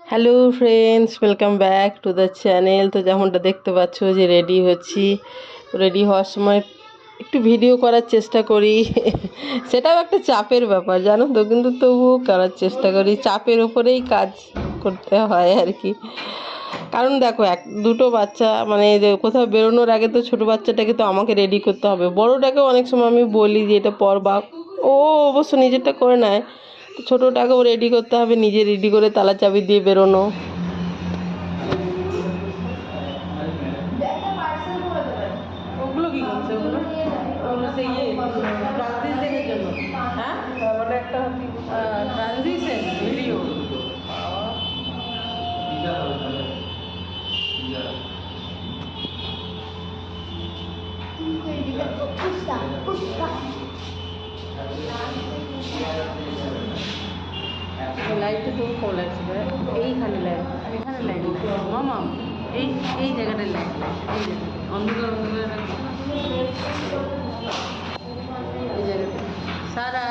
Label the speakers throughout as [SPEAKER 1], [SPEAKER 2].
[SPEAKER 1] Hello friends welcome back to the channel তো যেমনটা দেখতে পাচ্ছ যে রেডি হচ্ছি। রেডি হওয়ার সময় একটু ভিডিও করার চেষ্টা করি। সেটাও একটা চাপের ব্যাপার, জানো তো? কিন্তু তবুও করার চেষ্টা করি। চাপের ওপরেই কাজ। করতে হয় আর কি। কারণ দেখো, এক, দুটো বাচ্চা মানে কোথাও বেরোনোর আগে তো ছোটো বাচ্চাটাকে তো আমাকে রেডি করতে হবে। বড়োটাকেও অনেক সময় আমি বলি যে, এটা পর বা ও অবশ্য নিজেরটা করে নেয়। ছোটোটাকেও রেডি করতে হবে, নিজে রেডি করে তালা চাবি দিয়ে বেরোনো। লাইটটা তো কম লাগছে ভাই। এইখানে লাইট এখানে লাইট মামা, এই এই জায়গাটায় লাইট এই অন্ধকার অন্ধকার এই জায়গাটা সারা,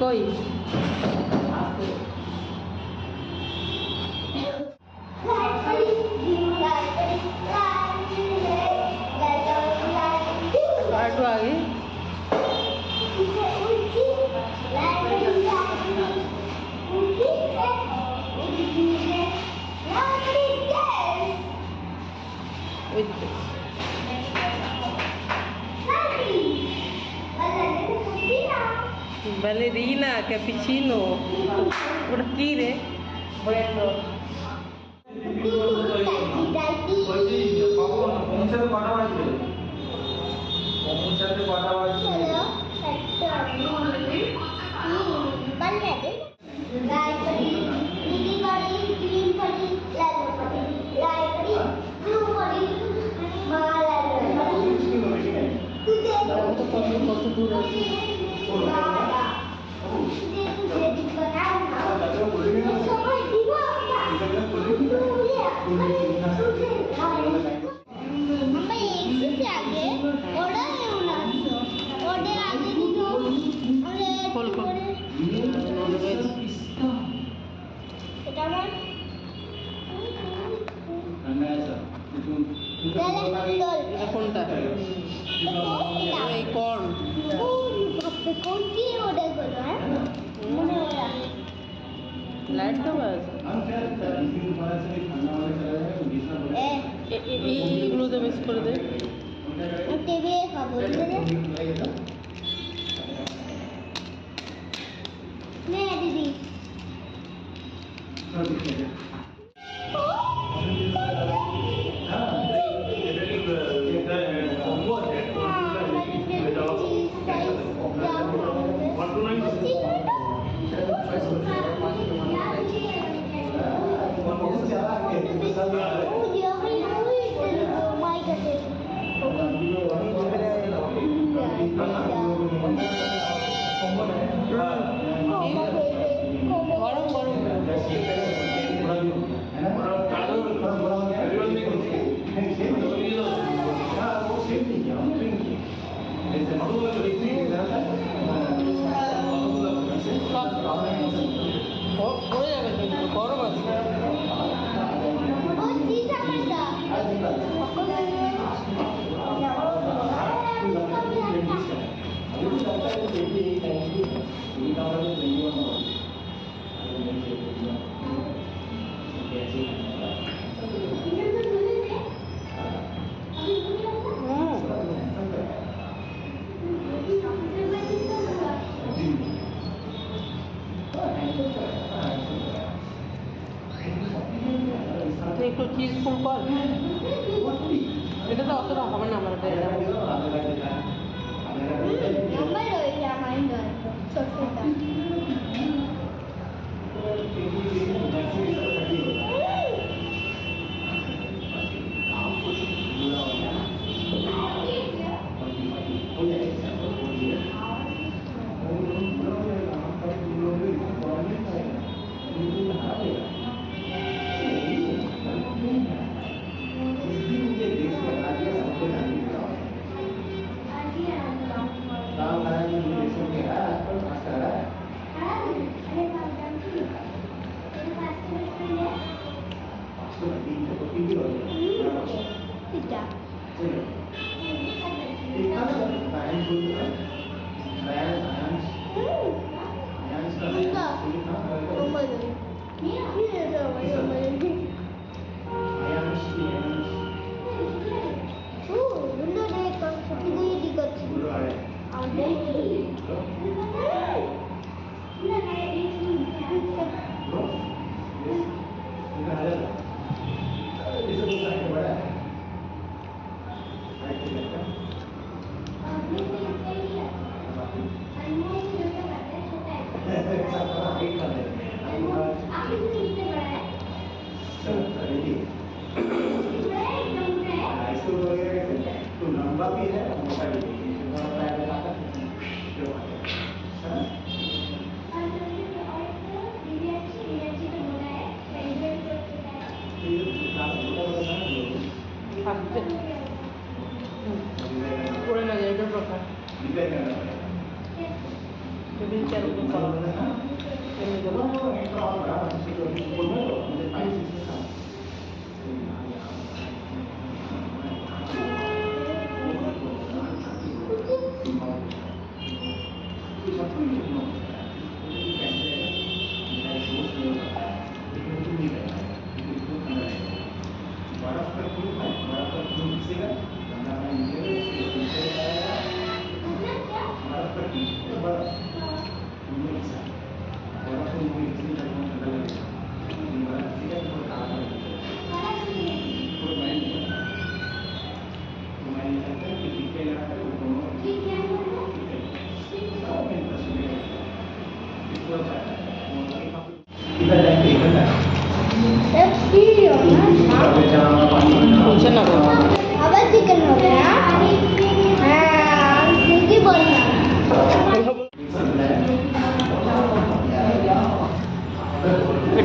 [SPEAKER 1] কই? ব্যালেরিনা ক্যাপিচিনো ওটা কি রে কত কত দূর আছে খোল খোল
[SPEAKER 2] এটা আমার
[SPEAKER 1] এটা কোনটা এই কর্ন
[SPEAKER 2] কোন কি ওটা গুলো হ্যাঁ মনে হয়
[SPEAKER 1] লাইট দেওয়া আছে
[SPEAKER 2] এ
[SPEAKER 1] এ- এ- এই এইগুলোতে বেশ করে দে
[SPEAKER 2] টেবিলে খাব নে দিদি
[SPEAKER 1] গরম কিন্তু গরম একটু চিজ 对。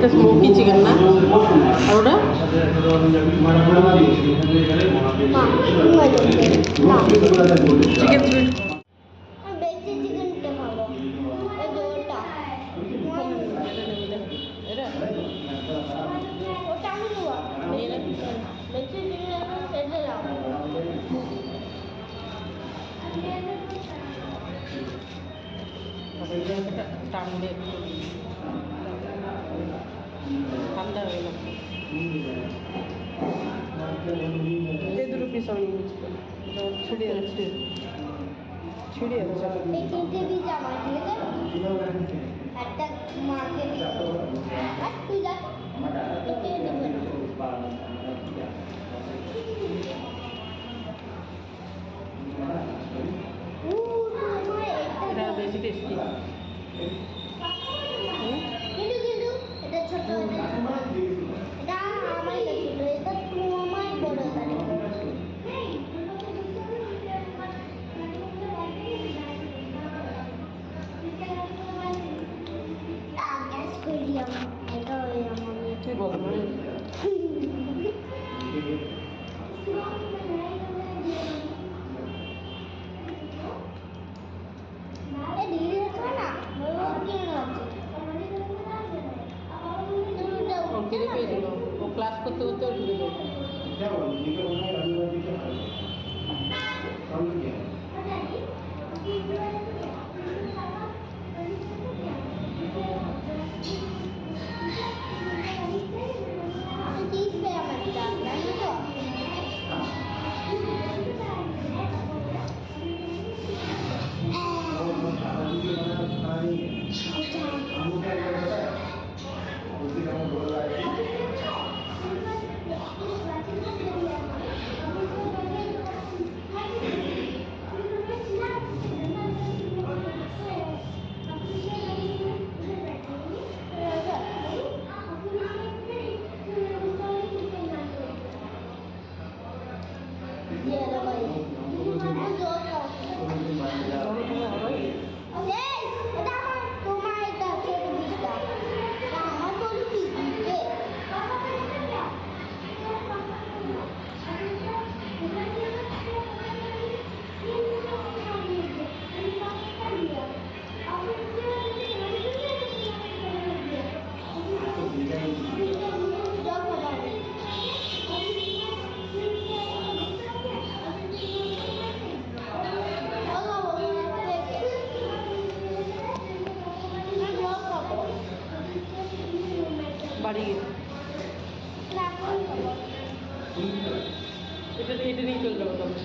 [SPEAKER 1] এটা
[SPEAKER 3] স্মোকি চিকেন না? আর ওটা? চিকেন সুইট
[SPEAKER 1] বেশি চিকেনটা খাব এই জোরটা
[SPEAKER 3] এটা
[SPEAKER 1] ওটা আমি নেব বেশি চিকেন সেটা দাও
[SPEAKER 3] এটা টানবে ঠান্ডা হয়ে গেল এই দুটো পিস আমি ইউজ করি ছড়িয়ে যাচ্ছে ছড়িয়ে যাচ্ছে
[SPEAKER 1] এই তিনটে পিস আমার ঠিক আছে একটা মাকে দিবো। আর তুই যা তোকে দেবো না উ, তোমার
[SPEAKER 3] এটা
[SPEAKER 1] এটা
[SPEAKER 3] বেশি টেস্টি
[SPEAKER 1] এটা এটা
[SPEAKER 3] নিয়ে চলে যাব তবে।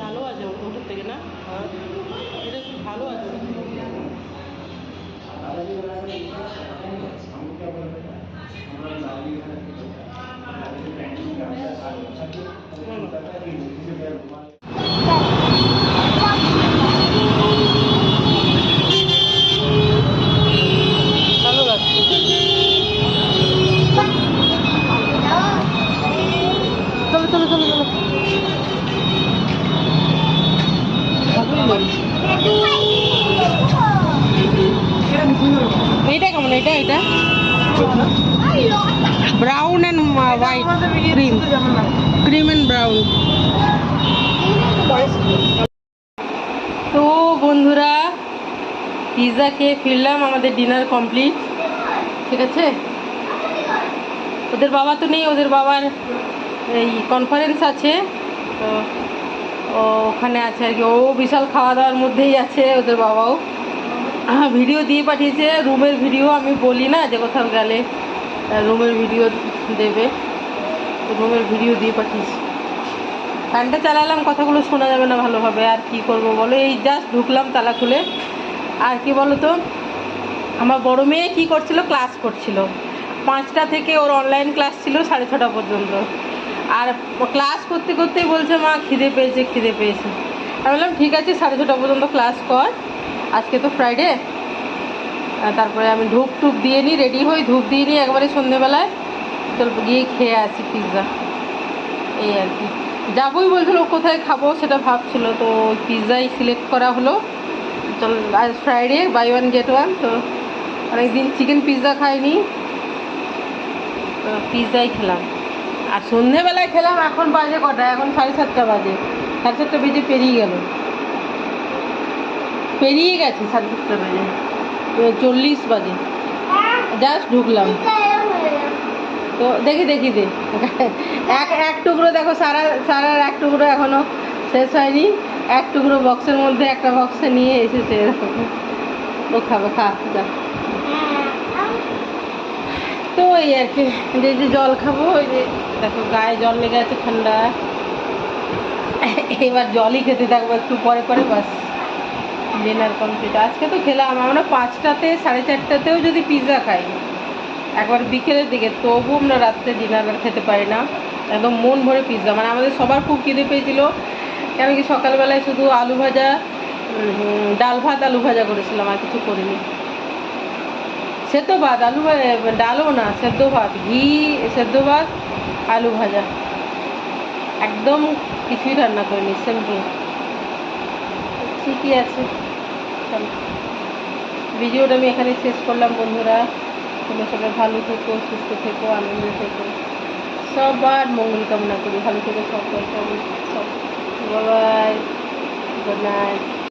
[SPEAKER 3] ভালো আছে ওটার থেকে, না? এটা একটু ভালো আছে। ওটার থেকে। ভালো লাগছে চলো চলো চলো চলো ভালোই লাগছে। এইটা কেমন এটা এটা brown and white cream cream and brown তো বন্ধুরা পিৎজা খেয়ে ফিরলাম, আমাদের ডিনার কমপ্লিট ঠিক আছে? ওদের বাবা তো নেই, ওদের বাবার এই কনফারেন্স আছে, তো ওখানে আছে আর কি। ও বিশাল খাওয়া দাওয়ার মধ্যেই আছে, ওদের বাবাও। ভিডিও দিয়ে পাঠিয়েছে রুমের ভিডিও আমি বলি না, যে কোথাও গেলে। রুমের ভিডিও দেবে, রুমের ভিডিও দিয়ে পাঠিয়েছি। ফ্যানটা চালালাম, কথাগুলো শোনা যাবে না ভালোভাবে, আর কি করব বলো? এই জাস্ট ঢুকলাম তালা খুলে। আর কি বলো তো আমার বড় মেয়ে কী করছিল? ক্লাস করছিল। পাঁচটা থেকে ওর অনলাইন ক্লাস ছিল সাড়ে ছটা পর্যন্ত।
[SPEAKER 4] আর ক্লাস করতে করতেই বলছে, মা, খিদে পেয়েছে খিদে পেয়েছে। আমি বললাম, ঠিক আছে, সাড়ে ছটা পর্যন্ত ক্লাস কর। আজকে তো ফ্রাইডে তারপরে আমি ধূপ টুপ দিয়ে নিই রেডি হই, ধূপ দিয়ে নিই একবারে সন্ধেবেলায়। চল গিয়ে খেয়ে আসি পিৎজা এই আর কি। যাবোই বলছিল কোথায় খাব সেটা ভাবছিল, তো পিৎজাই সিলেক্ট করা হলো। চল, আজ Friday buy one get one তো অনেকদিন চিকেন পিৎজা খাইনি। তো পিৎজাই খেলাম। আর সন্ধেবেলায় খেলাম এখন বাজে কটা? এখন সাড়ে সাতটা বাজে। সাড়ে সাতটা বেজে পেরিয়ে গেল। পেরিয়ে গেছে সাড়ে সাতটা বেজে। চল্লিশ বাজে। জাস্ট ঢুকলাম। তো দেখি দেখি, দে। এক এক টুকরো দেখো, সারা, সারার এক টুকরো এখনও শেষ হয়নি। এক টুকরো বক্সের মধ্যে একটা বক্সে নিয়ে এসেছে ও খাবে, খা, যা। তো এই আর কি, যে যে জল খাব, ওই যে, দেখো, গায়ে জল লেগে আছে ঠান্ডা। এবার জলই খেতে থাকব একটু, পরে পরে বাস। ডিনার কমপ্লিট আজকে তো খেলাম, আমরা পাঁচটাতে, সাড়ে চারটাতেও যদি পিৎজা খাই। একবার বিকেলের দিকে তবু আমরা রাত্রে ডিনার খেতে পারি না। একদম মন ভরে পিৎজা মানে আমাদের সবার খুব খিদে পেয়েছিল। কেন কি সকালবেলায় শুধু আলু ভাজা ডাল ভাত, আলু ভাজা করেছিলাম, আর কিছু করিনি। সেদ্ধ ভাত, আলু ডালও না, সেদ্ধ ভাত, ঘি, সেদ্ধ ভাত, আলু ভাজা। একদম কিছুই রান্না করিনি সিম্পল ঠিকই আছে। চলো ভিডিওটা আমি এখানে শেষ করলাম, বন্ধুরা। তোমরা সবাই ভালো থেকো, সুস্থ থেকো, আনন্দ থেকো। সবার মঙ্গল কামনা করি। ভালো থেকো, সব সব বাবাই গুড নাইট।